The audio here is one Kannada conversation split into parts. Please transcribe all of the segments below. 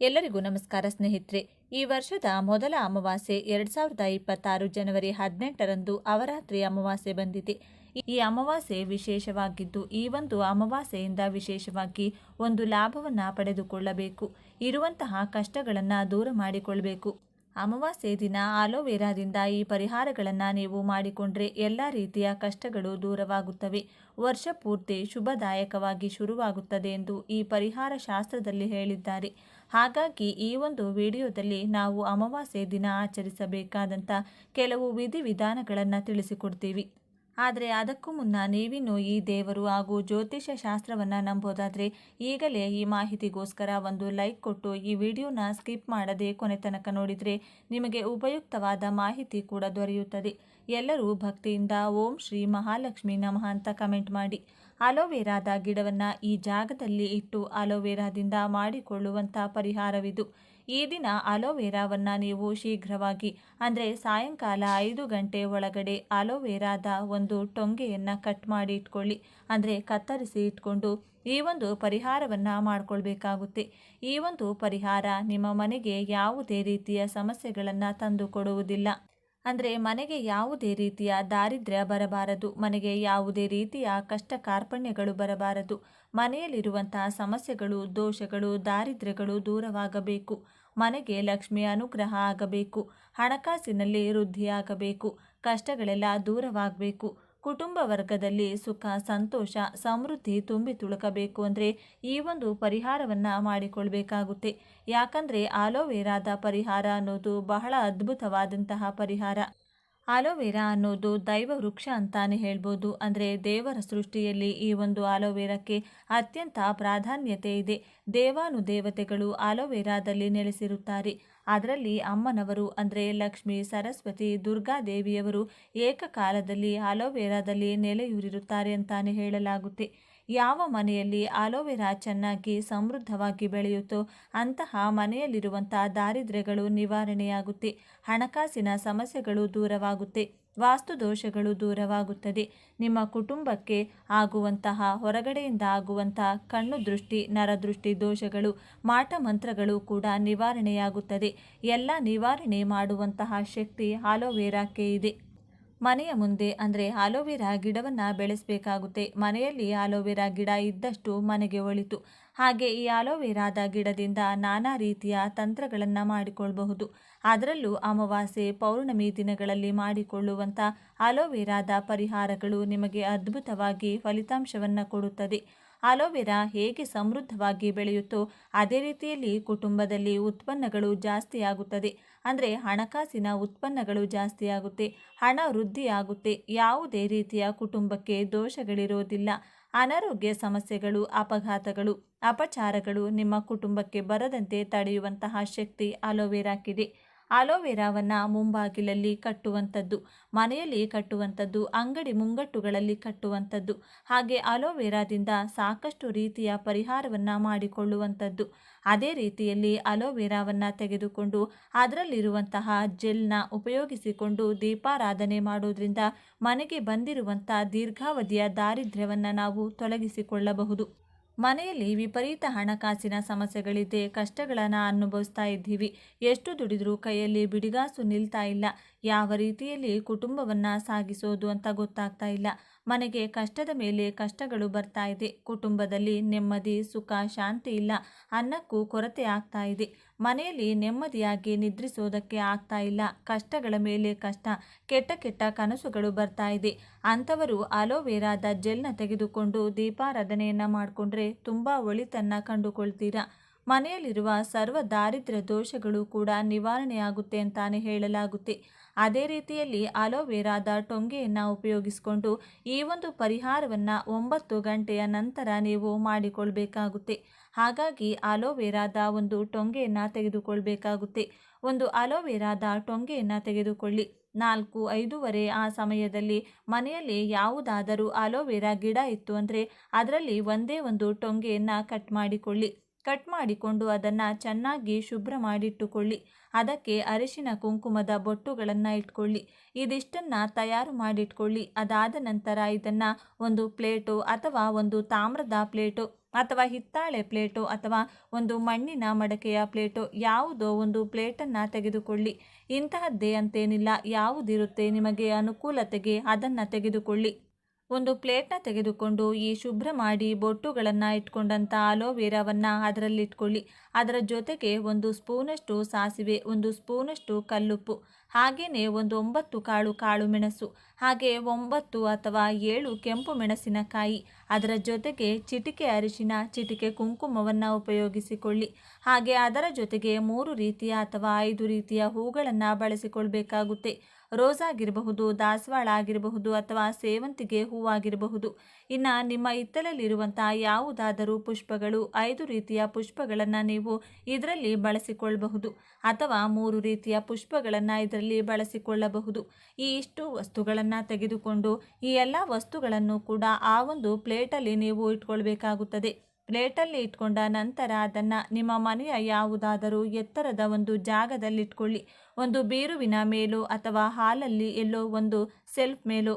ಎಲ್ಲರಿಗೂ ನಮಸ್ಕಾರ ಸ್ನೇಹಿತರೆ. ಈ ವರ್ಷದ ಮೊದಲ ಅಮಾವಾಸ್ಯೆ ಎರಡ್ ಸಾವಿರದ ಇಪ್ಪತ್ತಾರು ಜನವರಿ ಹದಿನೆಂಟರಂದು ಅವರಾತ್ರಿ ಅಮಾವಾಸ್ಯೆ ಬಂದಿದೆ. ಈ ಅಮಾವಾಸ್ಯೆ ವಿಶೇಷವಾಗಿದ್ದು, ಈ ಒಂದು ಅಮಾವಾಸ್ಯೆಯಿಂದ ವಿಶೇಷವಾಗಿ ಒಂದು ಲಾಭವನ್ನು ಪಡೆದುಕೊಳ್ಳಬೇಕು. ಇರುವಂತಹ ಕಷ್ಟಗಳನ್ನು ದೂರ ಮಾಡಿಕೊಳ್ಳಬೇಕು ಅಮಾವಾಸ್ಯೆ ದಿನ ಆಲೋವೆರಾದಿಂದ ಈ ಪರಿಹಾರಗಳನ್ನು ನೀವು ಮಾಡಿಕೊಂಡ್ರೆ ಎಲ್ಲ ರೀತಿಯ ಕಷ್ಟಗಳು ದೂರವಾಗುತ್ತವೆ. ವರ್ಷ ಪೂರ್ತಿ ಶುಭದಾಯಕವಾಗಿ ಶುರುವಾಗುತ್ತದೆ ಎಂದು ಈ ಪರಿಹಾರ ಶಾಸ್ತ್ರದಲ್ಲಿ ಹೇಳಿದ್ದಾರೆ. ಹಾಗಾಗಿ ಈ ಒಂದು ವಿಡಿಯೋದಲ್ಲಿ ನಾವು ಅಮಾವಾಸ್ಯೆ ದಿನ ಆಚರಿಸಬೇಕಾದಂಥ ಕೆಲವು ವಿಧಿವಿಧಾನಗಳನ್ನು ತಿಳಿಸಿಕೊಡ್ತೀವಿ. ಆದರೆ ಅದಕ್ಕೂ ಮುನ್ನ ನೀವಿನ್ನು ಈ ದೇವರು ಹಾಗೂ ಜ್ಯೋತಿಷ್ಯ ಶಾಸ್ತ್ರವನ್ನು ನಂಬೋದಾದರೆ ಈಗಲೇ ಈ ಮಾಹಿತಿಗೋಸ್ಕರ ಒಂದು ಲೈಕ್ ಕೊಟ್ಟು ಈ ವಿಡಿಯೋನ ಸ್ಕಿಪ್ ಮಾಡದೆ ಕೊನೆ ತನಕ ನೋಡಿದರೆ ನಿಮಗೆ ಉಪಯುಕ್ತವಾದ ಮಾಹಿತಿ ಕೂಡ ದೊರೆಯುತ್ತದೆ. ಎಲ್ಲರೂ ಭಕ್ತಿಯಿಂದ ಓಂ ಶ್ರೀ ಮಹಾಲಕ್ಷ್ಮಿ ನಮಃ ಅಂತ ಕಮೆಂಟ್ ಮಾಡಿ. ಅಲೋವೆರಾದ ಗಿಡವನ್ನು ಈ ಜಾಗದಲ್ಲಿ ಇಟ್ಟು ಅಲೋವೆರಾದಿಂದ ಮಾಡಿಕೊಳ್ಳುವಂಥ ಪರಿಹಾರವಿದು. ಈ ದಿನ ಅಲೋವೆರಾವನ್ನು ನೀವು ಶೀಘ್ರವಾಗಿ, ಅಂದರೆ ಸಾಯಂಕಾಲ ಐದು ಗಂಟೆ ಒಳಗಡೆ ಅಲೋವೆರಾದ ಒಂದು ಟೊಂಗೆಯನ್ನು ಕಟ್ ಮಾಡಿ ಇಟ್ಕೊಳ್ಳಿ. ಅಂದರೆ ಕತ್ತರಿಸಿ ಇಟ್ಕೊಂಡು ಈ ಒಂದು ಪರಿಹಾರವನ್ನು ಮಾಡಿಕೊಳ್ಬೇಕಾಗುತ್ತೆ. ಈ ಒಂದು ಪರಿಹಾರ ನಿಮ್ಮ ಮನೆಗೆ ಯಾವುದೇ ರೀತಿಯ ಸಮಸ್ಯೆಗಳನ್ನು ತಂದು ಕೊಡುವುದಿಲ್ಲ. ಅಂದರೆ ಮನೆಗೆ ಯಾವುದೇ ರೀತಿಯ ದಾರಿದ್ರ್ಯ ಬರಬಾರದು. ಮನೆಗೆ ಯಾವುದೇ ರೀತಿಯ ಕಷ್ಟ ಕಾರ್ಪಣ್ಯಗಳು ಬರಬಾರದು. ಮನೆಯಲ್ಲಿರುವಂತಹ ಸಮಸ್ಯೆಗಳು, ದೋಷಗಳು, ದಾರಿದ್ರ್ಯಗಳು ದೂರವಾಗಬೇಕು. ಮನೆಗೆ ಲಕ್ಷ್ಮಿ ಅನುಗ್ರಹ ಆಗಬೇಕು. ಹಣಕಾಸಿನಲ್ಲಿ ವೃದ್ಧಿಯಾಗಬೇಕು. ಕಷ್ಟಗಳೆಲ್ಲ ದೂರವಾಗಬೇಕು. ಕುಟುಂಬ ವರ್ಗದಲ್ಲಿ ಸುಖ, ಸಂತೋಷ, ಸಮೃದ್ಧಿ ತುಂಬಿ ತುಳುಕಬೇಕು ಅಂದರೆ ಈ ಒಂದು ಪರಿಹಾರವನ್ನು ಮಾಡಿಕೊಳ್ಬೇಕಾಗುತ್ತೆ. ಯಾಕಂದರೆ ಆಲೋವೆರಾದ ಪರಿಹಾರ ಅನ್ನೋದು ಬಹಳ ಅದ್ಭುತವಾದಂತಹ ಪರಿಹಾರ. ಆಲೋವೆರಾ ಅನ್ನೋದು ದೈವ ವೃಕ್ಷ ಅಂತಾನೆ ಹೇಳ್ಬೋದು. ಅಂದರೆ ದೇವರ ಸೃಷ್ಟಿಯಲ್ಲಿ ಈ ಒಂದು ಆಲೋವೆರಾಕ್ಕೆ ಅತ್ಯಂತ ಪ್ರಾಧಾನ್ಯತೆ ಇದೆ. ದೇವಾನುದೇವತೆಗಳು ಆಲೋವೆರಾದಲ್ಲಿ ನೆಲೆಸಿರುತ್ತಾರೆ. ಅದರಲ್ಲಿ ಅಮ್ಮನವರು, ಅಂದರೆ ಲಕ್ಷ್ಮಿ, ಸರಸ್ವತಿ, ದುರ್ಗಾದೇವಿಯವರು ಏಕಕಾಲದಲ್ಲಿ ಆಲೋವೆರಾದಲ್ಲಿ ನೆಲೆಯೂರಿರುತ್ತಾರೆ ಅಂತಾನೆ ಹೇಳಲಾಗುತ್ತೆ. ಯಾವ ಮನೆಯಲ್ಲಿ ಆಲೋವೆರಾ ಚೆನ್ನಾಗಿ ಸಮೃದ್ಧವಾಗಿ ಬೆಳೆಯುತ್ತೋ ಅಂತಹ ಮನೆಯಲ್ಲಿರುವಂಥ ದಾರಿದ್ರ್ಯಗಳು ನಿವಾರಣೆಯಾಗುತ್ತೆ. ಹಣಕಾಸಿನ ಸಮಸ್ಯೆಗಳು ದೂರವಾಗುತ್ತೆ. ವಾಸ್ತು ದೋಷಗಳು ದೂರವಾಗುತ್ತದೆ. ನಿಮ್ಮ ಕುಟುಂಬಕ್ಕೆ ಆಗುವಂತಹ ಹೊರಗಡೆಯಿಂದ ಆಗುವಂತಹ ಕಣ್ಣು ದೃಷ್ಟಿ ನರದೃಷ್ಟಿ ದೋಷಗಳು, ಮಾಟ ಮಂತ್ರಗಳು ಕೂಡ ನಿವಾರಣೆಯಾಗುತ್ತದೆ. ಎಲ್ಲ ನಿವಾರಣೆ ಮಾಡುವಂತಹ ಶಕ್ತಿ ಆಲೋವೆರಾಕ್ಕೆ ಇದೆ. ಮನೆಯ ಮುಂದೆ, ಅಂದರೆ ಆಲೋವೆರಾ ಗಿಡವನ್ನು ಬೆಳೆಸಬೇಕಾಗುತ್ತೆ. ಮನೆಯಲ್ಲಿ ಆಲೋವೆರಾ ಗಿಡ ಇದ್ದಷ್ಟು ಮನೆಗೆ ಒಳಿತು. ಹಾಗೆ ಈ ಆಲೋವೆರಾದ ಗಿಡದಿಂದ ನಾನಾ ರೀತಿಯ ತಂತ್ರಗಳನ್ನು ಮಾಡಿಕೊಳ್ಳಬಹುದು ಅದರಲ್ಲೂ ಅಮಾವಾಸ್ಯೆ, ಪೌರ್ಣಮಿ ದಿನಗಳಲ್ಲಿ ಮಾಡಿಕೊಳ್ಳುವಂಥ ಆಲೋವೆರಾದ ಪರಿಹಾರಗಳು ನಿಮಗೆ ಅದ್ಭುತವಾಗಿ ಫಲಿತಾಂಶವನ್ನು ಕೊಡುತ್ತದೆ. ಆಲೋವೆರಾ ಹೇಗೆ ಸಮೃದ್ಧವಾಗಿ ಬೆಳೆಯುತ್ತೋ, ಅದೇ ರೀತಿಯಲ್ಲಿ ಕುಟುಂಬದಲ್ಲಿ ಉತ್ಪನ್ನಗಳು ಜಾಸ್ತಿ ಆಗುತ್ತದೆ ಅಂದರೆ ಹಣಕಾಸಿನ ಉತ್ಪನ್ನಗಳು ಜಾಸ್ತಿಯಾಗುತ್ತೆ ಹಣ ವೃದ್ಧಿಯಾಗುತ್ತೆ ಯಾವುದೇ ರೀತಿಯ ಕುಟುಂಬಕ್ಕೆ ದೋಷಗಳಿರೋದಿಲ್ಲ. ಅನಾರೋಗ್ಯ ಸಮಸ್ಯೆಗಳು, ಅಪಘಾತಗಳು, ಅಪಚಾರಗಳು ನಿಮ್ಮ ಕುಟುಂಬಕ್ಕೆ ಬರದಂತೆ ತಡೆಯುವಂತಹ ಶಕ್ತಿ ಅಲೋವೆರಾಕ್ಕಿದೆ. ಅಲೋವೆರಾವನ್ನು ಮುಂಬಾಗಿಲಲ್ಲಿ ಕಟ್ಟುವಂಥದ್ದು, ಮನೆಯಲ್ಲಿ ಕಟ್ಟುವಂಥದ್ದು, ಅಂಗಡಿ ಮುಂಗಟ್ಟುಗಳಲ್ಲಿ ಕಟ್ಟುವಂಥದ್ದು, ಹಾಗೆ ಅಲೋವೆರಾದಿಂದ ಸಾಕಷ್ಟು ರೀತಿಯ ಪರಿಹಾರವನ್ನು ಮಾಡಿಕೊಳ್ಳುವಂಥದ್ದು. ಅದೇ ರೀತಿಯಲ್ಲಿ ಅಲೋವೆರಾವನ್ನು ತೆಗೆದುಕೊಂಡು ಅದರಲ್ಲಿರುವಂತಹ ಜೆಲ್ನ ಉಪಯೋಗಿಸಿಕೊಂಡು ದೀಪಾರಾಧನೆ ಮಾಡೋದ್ರಿಂದ ಮನೆಗೆ ಬಂದಿರುವಂಥ ದೀರ್ಘಾವಧಿಯ ದಾರಿದ್ರ್ಯವನ್ನು ನಾವು ತೊಲಗಿಸಿಕೊಳ್ಳಬಹುದು. ಮನೆಯಲ್ಲಿ ವಿಪರೀತ ಹಣಕಾಸಿನ ಸಮಸ್ಯೆಗಳಿದೆ, ಕಷ್ಟಗಳನ್ನು ಅನುಭವಿಸ್ತಾ ಇದ್ದೀವಿ. ಎಷ್ಟು ದುಡಿದರೂ ಕೈಯಲ್ಲಿ ಬಿಡಿಗಾಸು ನಿಲ್ತಾ ಇಲ್ಲ. ಯಾವ ರೀತಿಯಲ್ಲಿ ಕುಟುಂಬವನ್ನು ಸಾಗಿಸೋದು ಅಂತ ಗೊತ್ತಾಗ್ತಾ ಇಲ್ಲ. ಮನೆಗೆ ಕಷ್ಟದ ಮೇಲೆ ಕಷ್ಟಗಳು ಬರ್ತಾ ಇದೆ. ಕುಟುಂಬದಲ್ಲಿ ನೆಮ್ಮದಿ, ಸುಖ, ಶಾಂತಿ ಇಲ್ಲ. ಅನ್ನಕ್ಕೂ ಕೊರತೆ ಆಗ್ತಾ ಇದೆ. ಮನೆಯಲ್ಲಿ ನೆಮ್ಮದಿಯಾಗಿ ನಿದ್ರಿಸೋದಕ್ಕೆ ಆಗ್ತಾ ಇಲ್ಲ. ಕಷ್ಟಗಳ ಮೇಲೆ ಕಷ್ಟ, ಕೆಟ್ಟ ಕೆಟ್ಟ ಕನಸುಗಳು ಬರ್ತಾ ಇದೆ. ಅಂಥವರು ಅಲೋವೆರಾದ ಜೆಲ್ನ ತೆಗೆದುಕೊಂಡು ದೀಪಾರಾಧನೆಯನ್ನು ಮಾಡಿಕೊಂಡ್ರೆ ತುಂಬ ಒಳಿತನ್ನು ಕಂಡುಕೊಳ್ತೀರಾ? ಮನೆಯಲ್ಲಿರುವ ಸರ್ವ ದಾರಿದ್ರ್ಯ ದೋಷಗಳು ಕೂಡ ನಿವಾರಣೆಯಾಗುತ್ತೆ ಅಂತಾನೆ ಹೇಳಲಾಗುತ್ತೆ. ಅದೇ ರೀತಿಯಲ್ಲಿ ಅಲೋವೆರಾದ ಟೊಂಗೆಯನ್ನು ಉಪಯೋಗಿಸಿಕೊಂಡು ಈ ಒಂದು ಪರಿಹಾರವನ್ನು ಒಂಬತ್ತು ಗಂಟೆಯ ನಂತರ ನೀವು ಮಾಡಿಕೊಳ್ಬೇಕಾಗುತ್ತೆ. ಹಾಗಾಗಿ ಅಲೋವೆರಾದ ಒಂದು ಟೊಂಗೆಯನ್ನು ತೆಗೆದುಕೊಳ್ಬೇಕಾಗುತ್ತೆ. ಒಂದು ಅಲೋವೆರಾದ ಟೊಂಗೆಯನ್ನು ತೆಗೆದುಕೊಳ್ಳಿ. ನಾಲ್ಕು, ಐದೂವರೆ ಆ ಸಮಯದಲ್ಲಿ ಮನೆಯಲ್ಲಿ ಯಾವುದಾದರೂ ಅಲೋವೆರಾ ಗಿಡ ಇತ್ತು ಅಂದರೆ ಅದರಲ್ಲಿ ಒಂದೇ ಒಂದು ಟೊಂಗೆಯನ್ನು ಕಟ್ ಮಾಡಿಕೊಳ್ಳಿ. ಕಟ್ ಮಾಡಿಕೊಂಡು ಅದನ್ನು ಚೆನ್ನಾಗಿ ಶುಭ್ರ ಮಾಡಿಟ್ಟುಕೊಳ್ಳಿ. ಅದಕ್ಕೆ ಅರಿಶಿನ ಕುಂಕುಮದ ಬೊಟ್ಟುಗಳನ್ನು ಇಟ್ಕೊಳ್ಳಿ. ಇದಿಷ್ಟನ್ನು ತಯಾರು ಮಾಡಿಟ್ಕೊಳ್ಳಿ. ಅದಾದ ನಂತರ ಇದನ್ನು ಒಂದು ಪ್ಲೇಟು ಅಥವಾ ಒಂದು ತಾಮ್ರದ ಪ್ಲೇಟು ಅಥವಾ ಹಿತ್ತಾಳೆ ಪ್ಲೇಟು ಅಥವಾ ಒಂದು ಮಣ್ಣಿನ ಮಡಕೆಯ ಪ್ಲೇಟು ಯಾವುದೋ ಒಂದು ಪ್ಲೇಟನ್ನು ತೆಗೆದುಕೊಳ್ಳಿ. ಇಂತಹದ್ದೇ ಅಂತೇನಿಲ್ಲ. ಯಾವುದಿರುತ್ತೆ ನಿಮಗೆ ಅನುಕೂಲತೆಗೆ ಅದನ್ನು ತೆಗೆದುಕೊಳ್ಳಿ. ಒಂದು ಪ್ಲೇಟ್ನ ತೆಗೆದುಕೊಂಡು ಈ ಶುಭ್ರ ಮಾಡಿ ಬೊಟ್ಟುಗಳನ್ನು ಇಟ್ಕೊಂಡಂಥ ಅಲೋವೆರಾವನ್ನು ಅದರಲ್ಲಿಟ್ಕೊಳ್ಳಿ. ಅದರ ಜೊತೆಗೆ ಒಂದು ಸ್ಪೂನಷ್ಟು ಸಾಸಿವೆ, ಒಂದು ಸ್ಪೂನಷ್ಟು ಕಲ್ಲುಪ್ಪು ಹಾಗೆಯೇ ಒಂದು ಒಂಬತ್ತು ಕಾಳು ಕಾಳು ಮೆಣಸು, ಹಾಗೆ ಒಂಬತ್ತು ಅಥವಾ ಏಳು ಕೆಂಪು ಮೆಣಸಿನಕಾಯಿ. ಅದರ ಜೊತೆಗೆ ಚಿಟಿಕೆ ಅರಿಶಿನ, ಚಿಟಿಕೆ ಕುಂಕುಮವನ್ನು ಉಪಯೋಗಿಸಿಕೊಳ್ಳಿ. ಹಾಗೆ ಅದರ ಜೊತೆಗೆ ಮೂರು ರೀತಿಯ ಅಥವಾ ಐದು ರೀತಿಯ ಹೂಗಳನ್ನು ಬಳಸಿಕೊಳ್ಬೇಕಾಗುತ್ತೆ. ರೋಸ್ ಆಗಿರಬಹುದು ದಾಸವಾಳ ಆಗಿರಬಹುದು ಅಥವಾ ಸೇವಂತಿಗೆ ಹೂವಾಗಿರಬಹುದು. ಇನ್ನು ನಿಮ್ಮ ಹಿತ್ತಲಲ್ಲಿರುವಂಥ ಯಾವುದಾದರೂ ಪುಷ್ಪಗಳು, ಐದು ರೀತಿಯ ಪುಷ್ಪಗಳನ್ನು ನೀವು ಇದರಲ್ಲಿ ಬಳಸಿಕೊಳ್ಳಬಹುದು ಅಥವಾ ಮೂರು ರೀತಿಯ ಪುಷ್ಪಗಳನ್ನು ಇದರಲ್ಲಿ ಬಳಸಿಕೊಳ್ಳಬಹುದು. ಈ ಇಷ್ಟು ವಸ್ತುಗಳನ್ನು ತೆಗೆದುಕೊಂಡು ಈ ಎಲ್ಲ ವಸ್ತುಗಳನ್ನು ಕೂಡ ಆ ಒಂದು ಪ್ಲೇಟಲ್ಲಿ ನೀವು ಇಟ್ಕೊಳ್ಬೇಕಾಗುತ್ತದೆ. ಪ್ಲೇಟಲ್ಲಿ ಇಟ್ಕೊಂಡ ನಂತರ ಅದನ್ನು ನಿಮ್ಮ ಮನೆಯ ಯಾವುದಾದರೂ ಎತ್ತರದ ಒಂದು ಜಾಗದಲ್ಲಿಟ್ಕೊಳ್ಳಿ. ಒಂದು ಬೇರುವಿನ ಮೇಲೋ ಅಥವಾ ಹಾಲಲ್ಲಿ ಎಲ್ಲೋ ಒಂದು ಸೆಲ್ಫ್ ಮೇಲೋ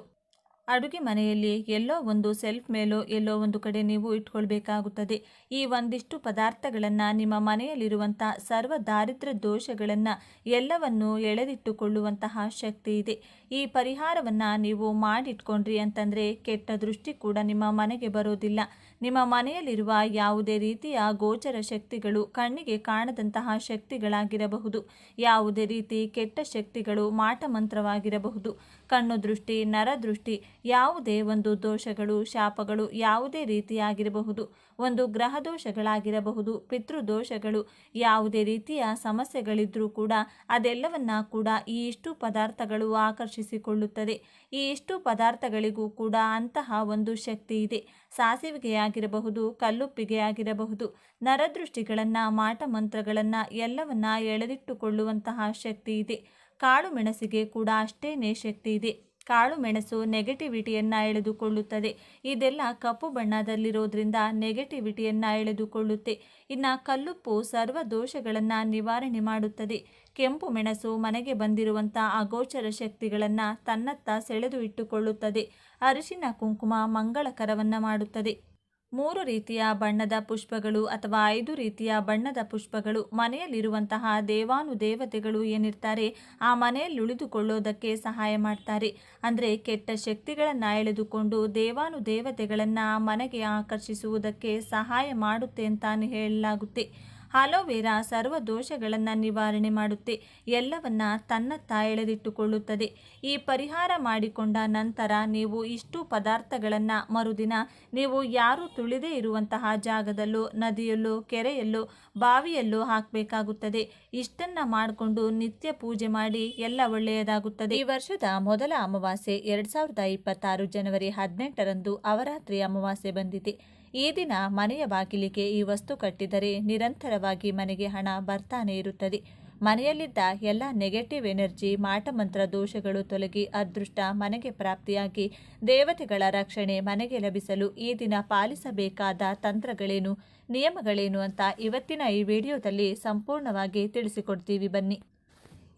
ಅಡುಗೆ ಮನೆಯಲ್ಲಿ ಎಲ್ಲೋ ಒಂದು ಸೆಲ್ಫ್ ಮೇಲೋ ಎಲ್ಲೋ ಒಂದು ಕಡೆ ನೀವು ಇಟ್ಕೊಳ್ಬೇಕಾಗುತ್ತದೆ. ಈ ಒಂದಿಷ್ಟು ಪದಾರ್ಥಗಳನ್ನು ನಿಮ್ಮ ಮನೆಯಲ್ಲಿರುವಂಥ ಸರ್ವ ದಾರಿದ್ರ್ಯ ದೋಷಗಳನ್ನು ಎಲ್ಲವನ್ನು ಎಳೆದಿಟ್ಟುಕೊಳ್ಳುವಂತಹ ಶಕ್ತಿ ಇದೆ. ಈ ಪರಿಹಾರವನ್ನು ನೀವು ಮಾಡಿಟ್ಕೊಂಡ್ರಿ ಅಂತಂದರೆ ಕೆಟ್ಟ ದೃಷ್ಟಿ ಕೂಡ ನಿಮ್ಮ ಮನೆಗೆ ಬರೋದಿಲ್ಲ. ನಿಮ್ಮ ಮನೆಯಲ್ಲಿರುವ ಯಾವುದೇ ರೀತಿಯ ಗೋಚರ ಶಕ್ತಿಗಳು ಕಣ್ಣಿಗೆ ಕಾಣದಂತಹ ಶಕ್ತಿಗಳಾಗಿರಬಹುದು. ಯಾವುದೇ ರೀತಿ ಕೆಟ್ಟ ಶಕ್ತಿಗಳು ಮಾಟಮಂತ್ರವಾಗಿರಬಹುದು. ಕಣ್ಣು ದೃಷ್ಟಿ, ನರ ದೃಷ್ಟಿ, ಯಾವುದೇ ಒಂದು ದೋಷಗಳು, ಶಾಪಗಳು ಯಾವುದೇ ರೀತಿಯಾಗಿರಬಹುದು. ಒಂದು ಗ್ರಹ ದೋಷಗಳಾಗಿರಬಹುದು ಪಿತೃದೋಷಗಳು ಯಾವುದೇ ರೀತಿಯ ಸಮಸ್ಯೆಗಳಿದ್ರೂ ಕೂಡ ಅದೆಲ್ಲವನ್ನ ಕೂಡ ಈ ಇಷ್ಟು ಪದಾರ್ಥಗಳು ಆಕರ್ಷಿಸಿಕೊಳ್ಳುತ್ತದೆ. ಈ ಇಷ್ಟು ಪದಾರ್ಥಗಳಿಗೂ ಕೂಡ ಅಂತಹ ಒಂದು ಶಕ್ತಿ ಇದೆ. ಸಾಸಿವೆಗೆ ಆಗಿರಬಹುದು ಕಲ್ಲುಪ್ಪಿಗೆ ಆಗಿರಬಹುದು ನರದೃಷ್ಟಿಗಳನ್ನು ಮಾಟಮಂತ್ರಗಳನ್ನು ಎಲ್ಲವನ್ನ ಎಳೆದಿಟ್ಟುಕೊಳ್ಳುವಂತಹ ಶಕ್ತಿ ಇದೆ. ಕಾಳು ಮೆಣಸಿಗೆ ಕೂಡ ಅಷ್ಟೇನೇ ಶಕ್ತಿ ಇದೆ. ಕಾಳು ಮೆಣಸು ನೆಗೆಟಿವಿಟಿಯನ್ನು ಎಳೆದುಕೊಳ್ಳುತ್ತದೆ. ಇದೆಲ್ಲ ಕಪ್ಪು ಬಣ್ಣದಲ್ಲಿರೋದ್ರಿಂದ ನೆಗೆಟಿವಿಟಿಯನ್ನು ಎಳೆದುಕೊಳ್ಳುತ್ತೆ. ಇನ್ನು ಕಲ್ಲುಪ್ಪು ಸರ್ವ ದೋಷಗಳನ್ನು ನಿವಾರಣೆ ಮಾಡುತ್ತದೆ. ಕೆಂಪು ಮೆಣಸು ಮನೆಗೆ ಬಂದಿರುವಂಥ ಅಗೋಚರ ಶಕ್ತಿಗಳನ್ನು ತನ್ನತ್ತ ಸೆಳೆದು ಇಟ್ಟುಕೊಳ್ಳುತ್ತದೆ. ಅರಿಶಿನ ಕುಂಕುಮ ಮಂಗಳಕರವನ್ನು ಮಾಡುತ್ತದೆ. ಮೂರು ರೀತಿಯ ಬಣ್ಣದ ಪುಷ್ಪಗಳು ಅಥವಾ ಐದು ರೀತಿಯ ಬಣ್ಣದ ಪುಷ್ಪಗಳು ಮನೆಯಲ್ಲಿರುವಂತಹ ದೇವಾನುದೇವತೆಗಳು ಏನಿರ್ತಾರೆ, ಆ ಮನೆಯಲ್ಲಿ ಉಳಿದುಕೊಳ್ಳೋದಕ್ಕೆ ಸಹಾಯ ಮಾಡ್ತಾರೆ. ಅಂದರೆ ಕೆಟ್ಟ ಶಕ್ತಿಗಳನ್ನು ಎಳೆದುಕೊಂಡು ದೇವಾನುದೇವತೆಗಳನ್ನು ಮನೆಗೆ ಆಕರ್ಷಿಸುವುದಕ್ಕೆ ಸಹಾಯ ಮಾಡುತ್ತೆ ಅಂತಾನೆ ಹೇಳಲಾಗುತ್ತೆ. ಅಲೋವೆರಾ ಸರ್ವ ದೋಷಗಳನ್ನು ನಿವಾರಣೆ ಮಾಡುತ್ತೆ. ಎಲ್ಲವನ್ನ ತನ್ನತ್ತ ಎಳೆದಿಟ್ಟುಕೊಳ್ಳುತ್ತದೆ. ಈ ಪರಿಹಾರ ಮಾಡಿಕೊಂಡ ನಂತರ ನೀವು ಇಷ್ಟು ಪದಾರ್ಥಗಳನ್ನು ಮರುದಿನ ನೀವು ಯಾರು ತುಳಿದೇ ಇರುವಂತಹ ಜಾಗದಲ್ಲೂ, ನದಿಯಲ್ಲೋ, ಕೆರೆಯಲ್ಲೋ, ಬಾವಿಯಲ್ಲೋ ಹಾಕಬೇಕಾಗುತ್ತದೆ. ಇಷ್ಟನ್ನ ಮಾಡಿಕೊಂಡು ನಿತ್ಯ ಪೂಜೆ ಮಾಡಿ ಎಲ್ಲ ಒಳ್ಳೆಯದಾಗುತ್ತದೆ. ಈ ವರ್ಷದ ಮೊದಲ ಅಮಾವಾಸ್ಯೆ ಎರಡ್ ಸಾವಿರದ ಇಪ್ಪತ್ತಾರು ಜನವರಿ ಹದಿನೆಂಟರಂದು ಅವರಾತ್ರಿ ಅಮಾವಾಸ್ಯೆ ಬಂದಿದೆ. ಈ ದಿನ ಮನೆಯ ಬಾಗಿಲಿಗೆ ಈ ವಸ್ತು ಕಟ್ಟಿದರೆ ನಿರಂತರವಾಗಿ ಮನೆಗೆ ಹಣ ಬರ್ತಾನೆ ಇರುತ್ತದೆ. ಮನೆಯಲ್ಲಿದ್ದ ಎಲ್ಲ ನೆಗೆಟಿವ್ ಎನರ್ಜಿ ಮಾಟಮಂತ್ರ ದೋಷಗಳು ತೊಲಗಿ ಅದೃಷ್ಟ ಮನೆಗೆ ಪ್ರಾಪ್ತಿಯಾಗಿ ದೇವತೆಗಳ ರಕ್ಷಣೆ ಮನೆಗೆ ಲಭಿಸಲು ಈ ದಿನ ಪಾಲಿಸಬೇಕಾದ ತಂತ್ರಗಳೇನು, ನಿಯಮಗಳೇನು ಅಂತ ಇವತ್ತಿನ ಈ ವಿಡಿಯೋದಲ್ಲಿ ಸಂಪೂರ್ಣವಾಗಿ ತಿಳಿಸಿಕೊಡ್ತೀವಿ ಬನ್ನಿ.